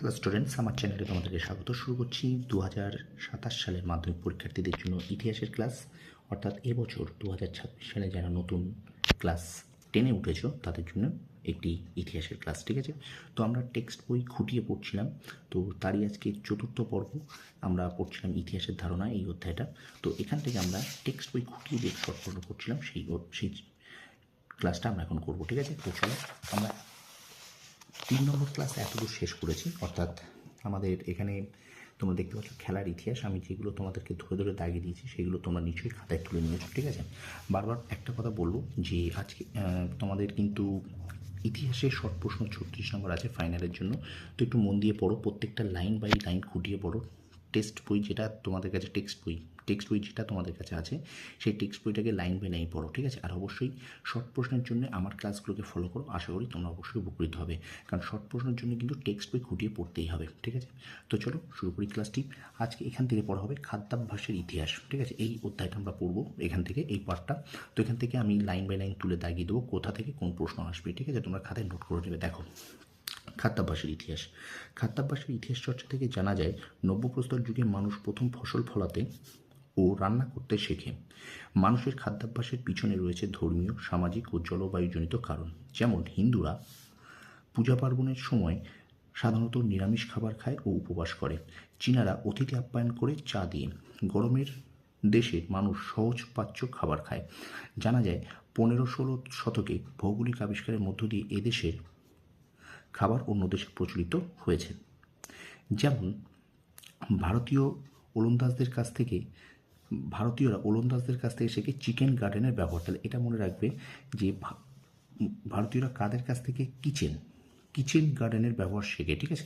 Hello students আমার চ্যানেলে তোমাদেরকে স্বাগত। শুরু করছি দু হাজার সাতাশ সালের মাধ্যমিক পরীক্ষার্থীদের জন্য ইতিহাসের ক্লাস অর্থাৎ এবছর দু হাজার ছাব্বিশ সালে যারা নতুন ক্লাস টেনে উঠেছ, তাদের জন্য একটি ইতিহাসের ক্লাস ঠিক আছে? তো আমরা টেক্সট বই খুঁটিয়ে পড়ছিলাম। তো তারই আজকে চতুর্থ পর্ব। আমরা পড়ছিলাম ইতিহাসের ধারণা এই অধ্যায়টা। তো এখান থেকে আমরা টেক্সট বই খুঁটিয়ে যে শর্ট করছিলাম, সেই সেই ক্লাসটা আমরা এখন করব, ঠিক আছে? তো চলো, আমরা তিন নম্বর ক্লাস এতদূর শেষ করেছি, অর্থাৎ আমাদের এখানে তোমরা দেখতে পাচ্ছ খেলার ইতিহাস। আমি যেগুলো তোমাদেরকে ধরে ধরে দাগিয়ে দিয়েছি, সেগুলো তোমরা নিশ্চয়ই খাতায় তুলে নিয়েছো, ঠিক আছে? বারবার একটা কথা বলব যে আজকে তোমাদের কিন্তু ইতিহাসে শর্ট প্রশ্ন ছত্রিশ নম্বর আছে ফাইনালের জন্য। তো একটু মন দিয়ে পড়ো, প্রত্যেকটা লাইন বাই লাইন খুঁটিয়ে পড়ো। টেক্সট বই যেটা তোমাদের কাছে টেক্সট বই টেক্সট বই যেটা তোমাদের কাছে আছে, সেই টেক্সট বইটাকে লাইন বাই লাইন পড়ো, ঠিক আছে? আর অবশ্যই শর্ট প্রশ্নের জন্য আমার ক্লাসগুলোকে ফলো করো। আশা করি তোমরা অবশ্যই উপকৃত হবে। কারণ শর্ট প্রশ্নের জন্য কিন্তু টেক্সট বই খুঁটিয়ে পড়তেই হবে, ঠিক আছে? তো চলো, শুরু করি ক্লাসটি আজকে এখান থেকে পড়া হবে খাদ্যাভ্যাসের ইতিহাস, ঠিক আছে? এই অধ্যায়টা আমরা পড়ব এখান থেকে, এই পার্টটা তো এখান থেকে আমি লাইন বাই লাইন তুলে দাগিয়ে দেবো কোথা থেকে কোন প্রশ্ন আসবে, ঠিক আছে? তোমরা খাতায় নোট করে নেবে। দেখো, খাদ্যাভ্যাসের ইতিহাস। খাদ্যাভ্যাসের ইতিহাস চর্চা থেকে জানা যায়, নব্যপ্রস্তর যুগে মানুষ প্রথম ফসল ফলাতে ও রান্না করতে শেখে। মানুষের খাদ্যাভ্যাসের পিছনে রয়েছে ধর্মীয়, সামাজিক ও জলবায়ুজনিত কারণ। যেমন হিন্দুরা পূজা পার্বণের সময় সাধারণত নিরামিষ খাবার খায় ও উপবাস করে। চীনারা অতিথি আপ্যায়ন করে চা দিয়ে। গরমের দেশে মানুষ সহজ পাচ্য খাবার খায়। জানা যায়, পনেরো ষোলো শতকে ভৌগোলিক আবিষ্কারের মধ্য দিয়ে এদেশের খাবার অন্য দেশে প্রচলিত হয়েছে। যেমন ভারতীয় ওলন্দাজদের কাছ থেকে ভারতীয়রা, ওলন্দাজদের কাছ থেকে শেখে চিকেন গার্ডেনের ব্যবহার? তাহলে এটা মনে রাখবে যে ভারতীয়রা কাদের কাছ থেকে কিচেন কিচেন গার্ডেনের ব্যবহার শেখে, ঠিক আছে?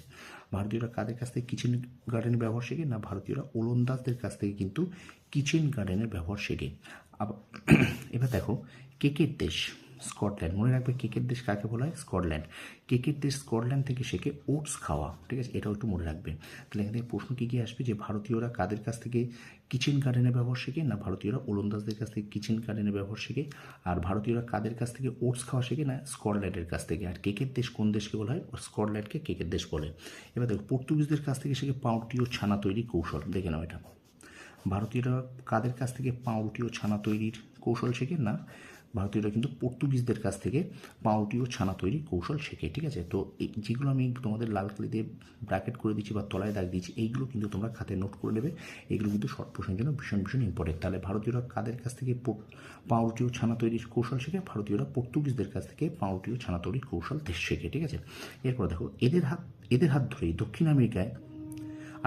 ভারতীয়রা কাদের কাছ থেকে কিচেন গার্ডেনের ব্যবহার শেখে না ভারতীয়রা ওলন্দাজদের কাছ থেকে কিন্তু কিচেন গার্ডেনের ব্যবহার শেখে? আবার এবার দেখো, কেকের দেশ, স্কটল্যান্ড। মনে রাখবে কেকের দেশ কাকে বলা হয়? স্কটল্যান্ড। কেকের দেশ স্কটল্যান্ড থেকে শেখে ওটস খাওয়া, ঠিক আছে? এটাও একটু মনে রাখবে। তাহলে এখান প্রশ্ন কী কী আসবে? যে ভারতীয়রা কাদের কাছ থেকে কিচেন গার্ডেনের ব্যবহার শেখে না ভারতীয়রা ওলন্দাজদের কাছ থেকে কিচেন গার্ডেনের ব্যবহার শেখে? আর ভারতীয়রা কাদের কাছ থেকে ওটস খাওয়া শেখে না স্কটল্যান্ডের কাছ থেকে? আর কেকের দেশ কোন দেশকে বলা হয়? স্কটল্যান্ডকে কেকের দেশ বলে। এবার দেখো, পর্তুগিজদের কাছ থেকে শেখে পাউরুটি ও ছানা তৈরির কৌশল। দেখে নাও এটা। ভারতীয়রা কাদের কাছ থেকে পাউরুটি ও ছানা তৈরির কৌশল শেখে না? ভারতীয়রা কিন্তু পর্তুগিজদের কাছ থেকে পাউটি ও ছানা তৈরি কৌশল শেখে, ঠিক আছে? তো যেগুলো আমি তোমাদের লাল কালি দিয়ে ব্র্যাকেট করে দিচ্ছি বা তলায় দাগ দিচ্ছি, এইগুলো কিন্তু তোমরা খাতে নোট করে নেবে। এগুলো কিন্তু শর্ট প্রশ্নের জন্য ভীষণ ভীষণ ইম্পর্টেন্ট তাহলে ভারতীয়রা কাদের কাছ থেকে পাউরুটি ও ছানা তৈরির কৌশল শেখে? ভারতীয়রা পর্তুগিজদের কাছ থেকে পাউরুটি ও ছানা তৈরির কৌশল শেখে, ঠিক আছে? এরপর দেখো, এদের হাত এদের হাত ধরেই দক্ষিণ আমেরিকায়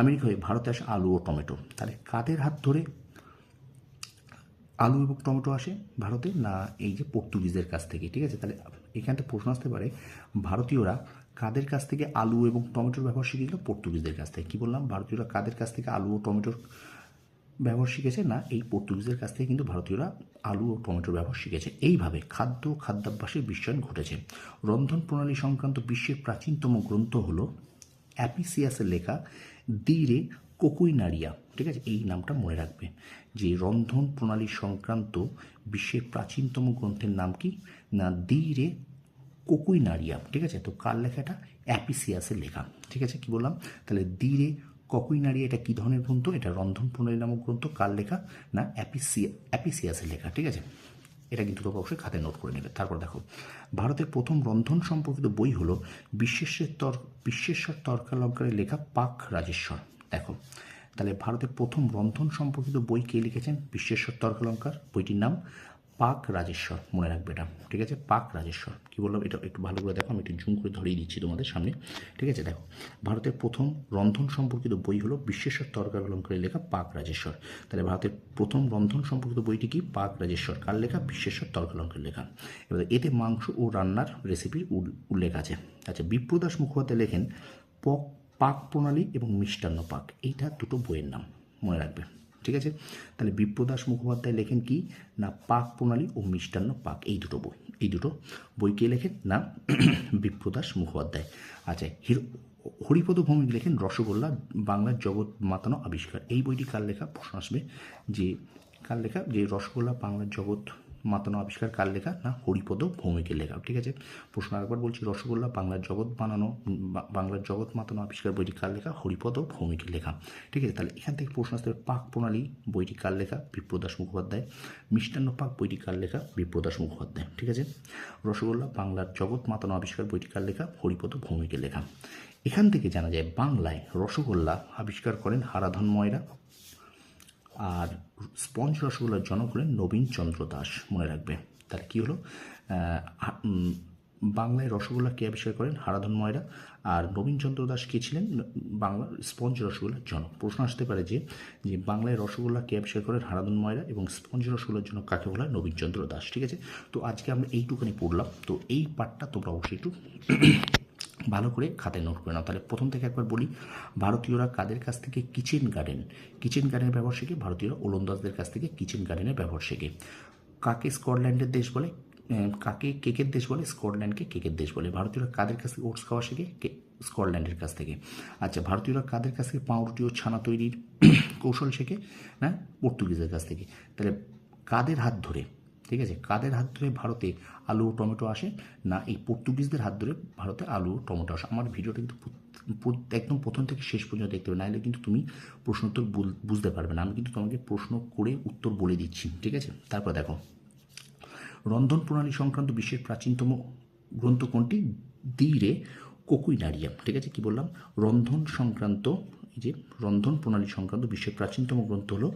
আমেরিকা হয়ে ভারতে আসে আলু ও টমেটো। তাহলে কাদের হাত ধরে আলু এবং টমেটো আসে ভারতে? না, এই যে পর্তুগিজদের কাছ থেকে, ঠিক আছে? তাহলে এখান থেকে প্রশ্ন আসতে পারে, ভারতীয়রা কাদের কাছ থেকে আলু এবং টমেটোর ব্যবহার শিখেছিল? পর্তুগিজদের কাছ থেকে। কী বললাম? ভারতীয়রা কাদের কাছ থেকে আলু ও টমেটোর ব্যবহার শিখেছে? না, এই পর্তুগিজদের কাছ থেকে কিন্তু ভারতীয়রা আলু ও টমেটোর ব্যবহার শিখেছে। এইভাবে খাদ্য খাদ্যাভ্যাসের বিশ্বায়ন ঘটেছে। রন্ধন প্রণালী সংক্রান্ত বিশ্বের প্রাচীনতম গ্রন্থ হলো অ্যাপিসিয়াসের লেখা দিরে কোকুইনারিয়া, ঠিক আছে? এই নামটা মনে রাখবে যে রন্ধন প্রণালী সংক্রান্ত বিশ্বের প্রাচীনতম গ্রন্থের নাম কি? না দিরে কোকুইনারিয়া, ঠিক আছে? তো কার লেখাটা? অ্যাপিসিয়াসের লেখা, ঠিক আছে? কি বললাম? তাহলে দি রে দিরে ককুইনারিয়া এটা কী ধরনের গ্রন্থ? এটা রন্ধন প্রণালী নামক গ্রন্থ, কার লেখা? না, অ্যাপিসিয়া, অ্যাপিসিয়াসের লেখা, ঠিক আছে? এটা কিন্তু তোমরা অবশ্যই খাতে নোট করে নেবে। তারপর দেখো, ভারতের প্রথম রন্ধন সম্পর্কিত বই হলো বিশ্বেশ্বর তর বিশ্বেশ্বর তর্কালঙ্কারের লেখা পাক রাজেশ্বর। দেখো, তাহলে ভারতের প্রথম রন্ধন সম্পর্কিত বই কে লিখেছেন? বিশ্বেশ্বর তর্কালঙ্কার বইটির নাম পাক রাজেশ্বর, মনে রাখবে এটা, ঠিক আছে? পাক রাজেশ্বর, কি বললাম? এটা একটু ভালো করে দেখো, আমি একটু জুম করে ধরিয়ে দিচ্ছি তোমাদের সামনে, ঠিক আছে? দেখো, ভারতের প্রথম রন্ধন সম্পর্কিত বই হলো বিশ্বেশ্বর তর্কালঙ্কারের লেখা পাক রাজেশ্বর। তাহলে ভারতের প্রথম রন্ধন সম্পর্কিত বইটি কি? পাক রাজেশ্বর, কার লেখা? বিশ্বেশ্বর তর্কালঙ্কারের লেখা। এবার এতে মাংস ও রান্নার রেসিপির উল্লেখ আছে। আচ্ছা বিপ্রদাস মুখোপাধ্যায় লেখেন, পক পাক প্রণালী এবং মিষ্টান্ন পাক, এইটা দুটো বইয়ের নাম মনে রাখবে। ঠিক আছে? তাহলে বিপ্রদাস মুখোপাধ্যায় লেখেন কি? না, পাক প্রণালী ও মিষ্টান্ন পাক, এই দুটো বই, এই দুটো বই কে লেখেন? না, বিপ্রদাস মুখোপাধ্যায়। আচ্ছা হির, হরিপদ ভৌমিক লেখেন রসগোল্লা বাংলার জগৎ মাতানো আবিষ্কার। এই বইটি কার লেখা? প্রশ্ন আসবে যে, কার লেখা? যে রসগোল্লা বাংলার জগৎ মাতানো আবিষ্কার কার লেখা? না, হরিপদ ভৌমিকের লেখা। ঠিক আছে? প্রশ্ন একবার বলছি, রসগোল্লা, বাংলার জগৎ বানানো বাংলার জগৎ মাতানো আবিষ্কার বইটি কার লেখা? হরিপদ ভৌমিকের লেখা। ঠিক আছে? তাহলে এখান থেকে প্রশ্ন আসতে পাক প্রণালী বইটি কার লেখা? বিপ্রদাস মুখোপাধ্যায়। মিষ্টান্ন পাক বইটি কার লেখা? বিপ্রদাস মুখোপাধ্যায়। ঠিক আছে? রসগোল্লা, বাংলার জগৎ মাতানো আবিষ্কার বইটি কার লেখা? হরিপদ ভৌমিকের লেখা। এখান থেকে জানা যায়, বাংলায় রসগোল্লা আবিষ্কার করেন হারাধন ময়রা। আর স্পঞ্জ রসগোল্লার জনক হলেন নবীনচন্দ্র দাস, মনে রাখবে। তাহলে কী হলো? বাংলায় রসগোল্লা কে আবিষ্কার করেন? হারাধন ময়রা। আর নবীনচন্দ্র দাস কে ছিলেন? বাংলার স্পঞ্জ রসগোল্লার জনক। প্রশ্ন আসতে পারে যে যে বাংলায় রসগোল্লা কে আবিষ্কার করেন? হারাধন ময়রা এবং স্পঞ্জ রসগোল্লার জন্য কাকে বলা নবীনচন্দ্র দাস, ঠিক আছে? তো আজকে আমরা এইটুখানি পড়লাম। তো এই পার্টটা তোমরা অবশ্যই একটু ভালো করে খাতায় নোট করে নাও। তাহলে প্রথম থেকে একবার বলি, ভারতীয়রা কাদের কাছ থেকে কিচেন গার্ডেন? কিচেন গার্ডেনের ব্যবহার শেখে? ভারতীয়রা ওলন্দাজদের কাছ থেকে কিচেন গার্ডেনের ব্যবহার শেখে। কাকে স্কটল্যান্ডের দেশ বলে? কাকে কেকের দেশ বলে? স্কটল্যান্ডকে কেকের দেশ বলে। ভারতীয়রা কাদের কাছ থেকে ওটস খাওয়া শেখে? স্কটল্যান্ডের কাছ থেকে। আচ্ছা ভারতীয়রা কাদের কাছ থেকে পাউরুটি ও ছানা তৈরির কৌশল শেখে? না পর্তুগিজের কাছ থেকে। তাহলে কাদের হাত ধরে? ঠিক আছে, কাদের হাত ধরে ভারতে আলু ও টমেটো আসে? না, এই পর্তুগিজদের হাত ধরে ভারতে আলু ও টমেটো আসে। আমার ভিডিওটা কিন্তু একদম প্রথম থেকে শেষ পর্যন্ত দেখতে হবে, নাহলে কিন্তু তুমি প্রশ্ন উত্তর বুঝ- বুঝতে পারবে না। আমি কিন্তু তোমাকে প্রশ্ন করে উত্তর বলে দিচ্ছি, ঠিক আছে? তারপর দেখো, রন্ধন প্রণালী সংক্রান্ত বিশ্বের প্রাচীনতম গ্রন্থ কোনটি? ধীরে কোকুইনারিয়াম, ঠিক আছে? কি বললাম? রন্ধন সংক্রান্ত যে রন্ধন প্রণালী সংক্রান্ত বিশ্বের প্রাচীনতম গ্রন্থ হলো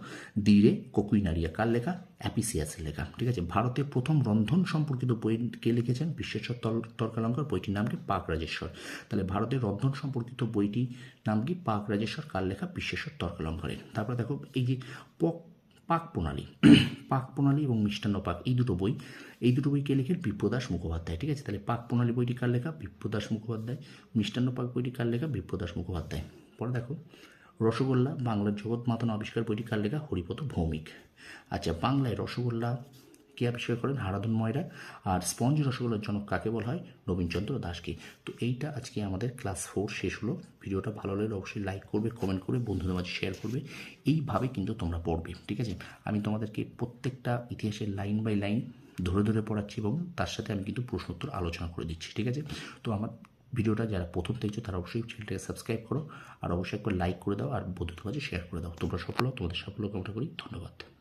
ধীরে কোকুইনারিয়া। কার লেখা? অ্যাপিসিয়াসের লেখা। ঠিক আছে? ভারতের প্রথম রন্ধন সম্পর্কিত বই কে লিখেছেন বিশ্বেশ্বর তর্কালঙ্কার। বইটির নাম কি? পাক রাজেশ্বর। তাহলে ভারতের রন্ধন সম্পর্কিত বইটি নাম কি? পাক রাজেশ্বর। কার লেখা? বিশ্বেশ্বর তর্কালঙ্কারের। তারপরে দেখো, এই যে পক পাক প্রণালী। পাক প্রণালী এবং মিষ্টান্ন পাক, এই দুটো বই। এই দুটো বই কে লেখেন বিপ্রদাস মুখোপাধ্যায়। ঠিক আছে? তাহলে পাক প্রণালী বইটি কার লেখা? বিপ্রদাস মুখোপাধ্যায়। মিষ্টান্ন পাক বইটি কার লেখা? বিপ্রদাস মুখোপাধ্যায়। পরে দেখো, রসগোল্লা বাংলার জগৎ মাতানো আবিষ্কার বইটি কার লেখা? হরিপদ ভৌমিক। আচ্ছা বাংলায় রসগোল্লা কে আবিষ্কার করেন? হারাধন ময়রা। আর স্পঞ্জ রসগোল্লার জনক কাকে বলা হয়? নবীনচন্দ্র দাসকে তো এইটা আজকে আমাদের ক্লাস ফোর শেষ হলো। ভিডিওটা ভালো লাগলে অবশ্যই লাইক করবে, কমেন্ট করবে, বন্ধুদের মাঝে শেয়ার করবে। এইভাবে কিন্তু তোমরা পড়বে, ঠিক আছে? আমি তোমাদেরকে প্রত্যেকটা ইতিহাসের লাইন বাই লাইন ধরে ধরে পড়াচ্ছি এবং তার সাথে আমি কিন্তু প্রশ্নোত্তর আলোচনা করে দিচ্ছি, ঠিক আছে? তো আমার ভিডিওটা যারা প্রথম দেখছ, তারা অবশ্যই চ্যানেলটাকে সাবস্ক্রাইব করো, আর অবশ্যই একবার লাইক করে দাও, আর বন্ধুদের মাঝে শেয়ার করে দাও। তোমরা সফল তোমাদের সাফল্য কামনা করি। ধন্যবাদ।